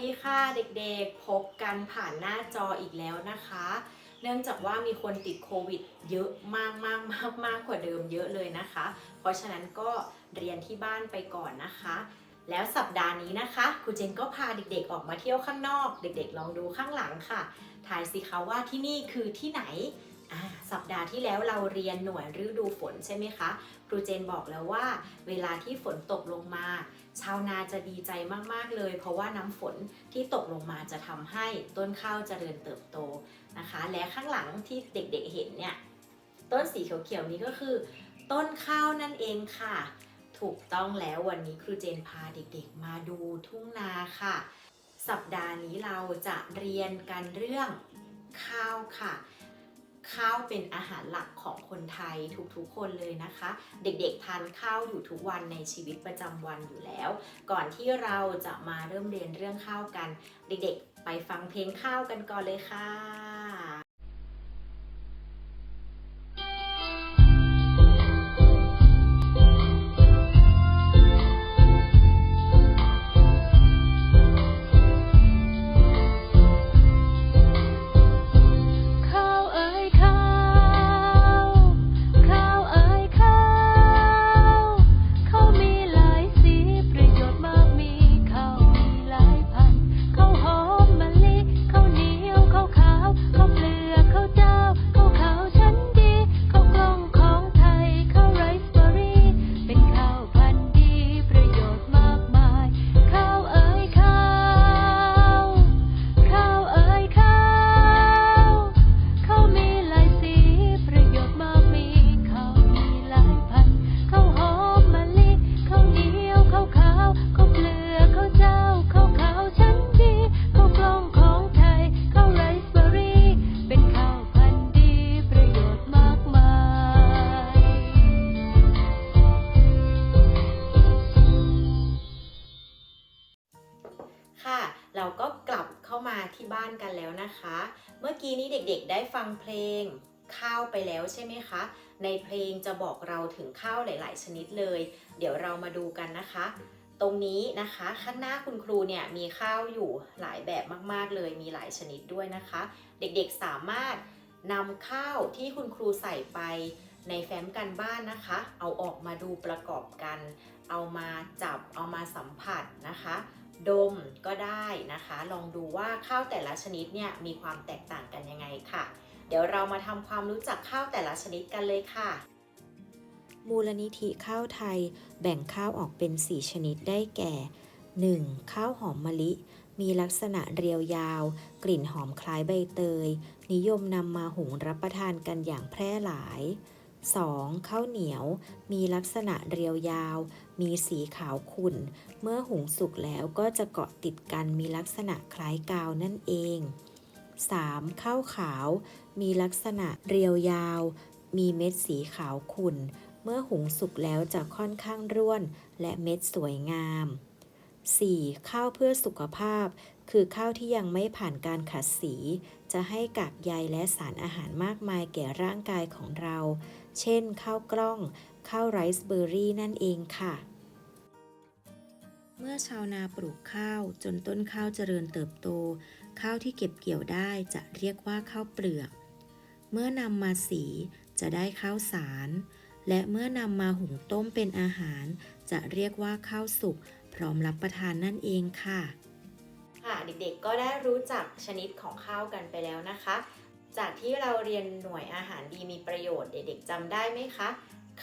ดีค่ะเด็กๆ พบกันผ่านหน้าจออีกแล้วนะคะ เนื่องจากว่ามีคนติดโควิด เยอะมากมากมากมากกว่าเดิมเยอะเลยนะคะ เพราะฉะนั้นก็เรียนที่บ้านไปก่อนนะคะ แล้วสัปดาห์นี้นะคะครูเจนก็พาเด็กๆออกมาเที่ยวข้างนอก เด็กๆ ลองดูข้างหลังค่ะทายสิคะว่าที่นี่คือที่ไหน สัปดาห์ที่แล้วเราเรียนหน่วยฤดูฝนใช่ไหมคะ ครูเจนบอกแล้วว่า เวลาที่ฝนตกลงมา ชาวนาจะดีใจมากๆเลย เพราะว่าน้ำฝนที่ตกลงมาจะทำให้ต้นข้าวเจริญเติบโตนะคะ และข้างหลังที่เด็กๆเห็นเนี่ย ต้นสีเขียวๆนี้ก็คือ ต้นข้าวนั่นเองค่ะ ถูกต้องแล้ววันนี้ครูเจนพาเด็กๆ มาดูทุ่งนาค่ะ สัปดาห์นี้เราจะเรียนกันเรื่องข้าวค่ะ ข้าวเป็นอาหารหลักของคนไทยทุกๆ คนเลยนะคะ เด็กๆทานข้าวอยู่ทุกวันในชีวิตประจำวันอยู่แล้ว ก่อนที่เราจะมาเริ่มเรียนเรื่องข้าวกัน เด็กๆ ไปฟังเพลงข้าวกันก่อนเลยค่ะ บ้านกันแล้วนะคะ เมื่อกี้นี้เด็กๆได้ฟังเพลงข้าวไปแล้วใช่ไหมคะ ในเพลงจะบอกเราถึงข้าวหลาย ๆ ชนิดเลย เดี๋ยวเรามาดูกันนะคะ ตรงนี้นะคะข้างหน้าคุณครูเนี่ยมีข้าวอยู่หลายแบบมากๆเลย มีหลายชนิดด้วยนะคะ เด็กๆสามารถนำข้าวที่คุณครูใส่ไปในแฟ้มกันบ้านนะคะ เอาออกมาดูประกอบกัน เอามาจับ เอามาสัมผัสนะคะ ดมก็ได้นะคะ ลองดูว่าข้าวแต่ละชนิดเนี่ยมีความแตกต่างกันยังไงค่ะ เดี๋ยวเรามาทำความรู้จักข้าวแต่ละชนิดกันเลยค่ะ มูลนิธิข้าวไทยแบ่งข้าวออกเป็น 4 ชนิดได้แก่ 1. ข้าวหอมมะลิ มีลักษณะเรียวยาว กลิ่นหอมคล้ายใบเตย นิยมนำมาหุงรับประทานกันอย่างแพร่หลาย 2. ข้าวเหนียวมีลักษณะเรียวยาว มีสีขาวขุ่น เมื่อหุงสุกแล้วก็จะเกาะติดกันมีลักษณะคล้ายกาวนั่นเอง 3. ข้าวขาว มีลักษณะเรียวยาว มีเม็ดสีขาวขุ่น เมื่อหุงสุกแล้วจะค่อนข้างร่วน และเม็ดสวยงาม 4. ข้าวเพื่อสุขภาพ คือข้าวที่ยังไม่ผ่านการขัดสี จะให้กากใยและสารอาหารมากมายแก่ร่างกายของเรา เช่น ข้าวกล้อง ข้าวไรซ์เบอร์รี่นั่นเองค่ะ เมื่อชาวนาปลูกข้าวจนต้นข้าวเจริญเติบโต ข้าวที่เก็บเกี่ยวได้จะเรียกว่าข้าวเปลือก เมื่อนำมาสีจะได้ข้าวสาร และเมื่อนำมาหุงต้มเป็นอาหาร จะเรียกว่าข้าวสุกพร้อมรับประทานนั่นเองค่ะ ค่ะเด็กๆก็ได้รู้จักชนิดของข้าวกันไปแล้วนะคะ จากที่เราเรียนหน่วยอาหารดีมีประโยชน์เด็กๆจำได้ไหมคะ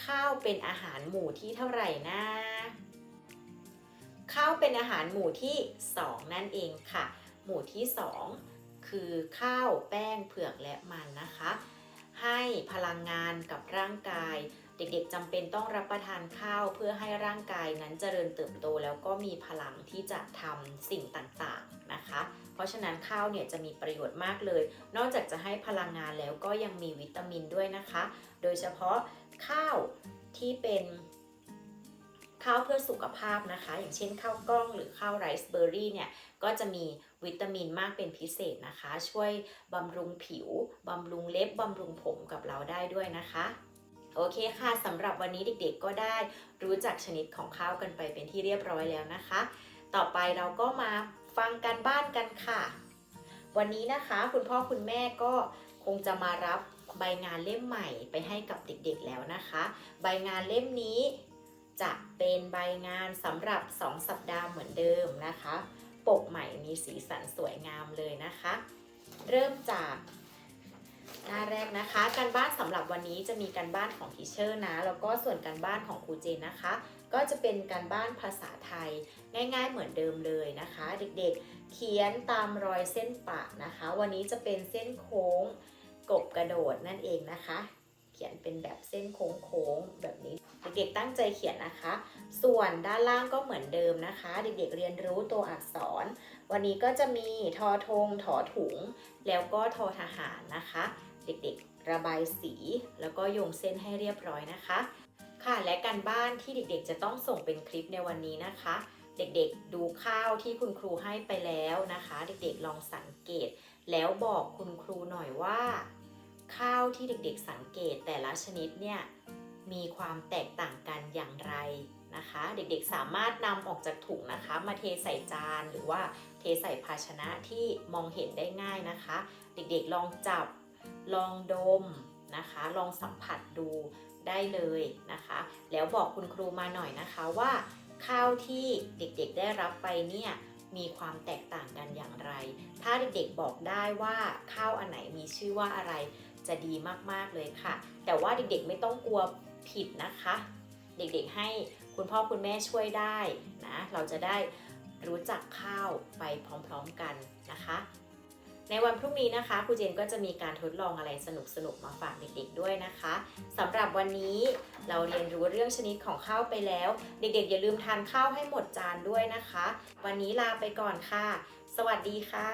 ข้าวเป็นอาหารหมู่ที่เท่าไหร่นะ ข้าวเป็นอาหารหมู่ที่ 2 นั่นเองค่ะ หมู่ที่ 2 คือข้าวแป้งเผือกและมันนะคะ ให้พลังงานกับร่างกาย เด็กๆจำเป็นต้องรับประทานข้าวเพื่อให้ร่างกายนั้นเจริญเติบโตแล้วก็มีพลังที่จะทำสิ่งต่างๆนะคะ เพราะฉะนั้นข้าวเนี่ยจะมีประโยชน์มากเลย นอกจากจะให้พลังงานแล้วก็ยังมีวิตามินด้วยนะคะ โดยเฉพาะข้าวที่เป็นข้าวเพื่อสุขภาพนะคะ อย่างเช่นข้าวกล้องหรือข้าวไรซ์เบอร์รี่เนี่ยก็จะมีวิตามินมากเป็นพิเศษนะคะ ช่วยบำรุงผิว บำรุงเล็บบำรุงผมกับเราได้ด้วยนะคะ โอเคค่ะสำหรับวันนี้เด็กๆก็ได้รู้จักชนิดของข้าวกันไปเป็นที่เรียบร้อยแล้วนะคะ ต่อไปเราก็มาฟังการบ้านกันค่ะ วันนี้นะคะคุณพ่อคุณแม่ก็คงจะมารับใบงานเล่มใหม่ไปให้กับเด็กๆแล้วนะคะ ใบงานเล่มนี้จะเป็นใบงานสำหรับ 2 สัปดาห์เหมือนเดิมนะคะ ปกใหม่มีสีสันสวยงามเลยนะคะ เริ่มจาก หน้าแรกนะคะ การบ้านสำหรับวันนี้จะมีการบ้านของทีเชอร์นะ แล้วก็ส่วนการบ้านของครูเจนนะคะ ก็จะเป็นการบ้านภาษาไทย ง่าย ๆ เหมือนเดิมเลยนะคะ เด็กๆ เขียนตามรอยเส้นปะนะคะ วันนี้จะเป็นเส้นโค้งกบกระโดดนั่นเองนะคะ เขียนเป็นแบบเส้นโค้งๆแบบนี้ เด็กๆตั้งใจเขียนนะคะ ส่วนด้านล่างก็เหมือนเดิมนะคะ เด็กๆเรียนรู้ตัวอักษร วันนี้ก็จะมีทอทงถอถุง แล้วก็ทอทหารนะคะ เด็กๆ ระบายสี แล้วก็โยงเส้นให้เรียบร้อยนะคะ ค่ะและการบ้านที่เด็กๆ จะต้องส่งเป็นคลิปในวันนี้นะคะ เด็กๆ ดูข้าวที่คุณครูให้ไปแล้วนะคะ เด็กๆลองสังเกต แล้วบอกคุณครูหน่อยว่า ข้าวที่เด็กๆ สังเกตแต่ละชนิดเนี่ยมีความแตกต่างกันอย่างไรนะคะ เด็กๆสามารถนำออกจากถุงนะคะ มาเทใส่จานหรือว่าเทใส่ภาชนะที่มองเห็นได้ง่ายนะคะ เด็กๆลองจับ ลองดมนะคะ ลองสัมผัสดูได้เลยนะคะ แล้วบอกคุณครูมาหน่อยนะคะว่าข้าวที่เด็กๆได้รับไปเนี่ยมีความแตกต่างกันอย่างไร ถ้าเด็กๆบอกได้ว่าข้าวอันไหนมีชื่อว่าอะไรจะดีมากๆเลยค่ะ แต่ว่าเด็กๆไม่ต้องกลัวผิดนะคะ เด็กๆให้คุณพ่อคุณแม่ช่วยได้นะ เราจะได้รู้จักข้าวไปพร้อมๆกันนะคะ ในวันพรุ่งนี้นะคะครูเจนก็จะมีการทดลองอะไรสนุกๆมาฝากเด็กๆด้วยนะคะสำหรับวันนี้เราเรียนรู้เรื่องชนิดของข้าวไปแล้ว เด็กๆ อย่าลืมทานข้าวให้หมดจานด้วยนะคะ วันนี้ลาไปก่อนค่ะ สวัสดีค่ะ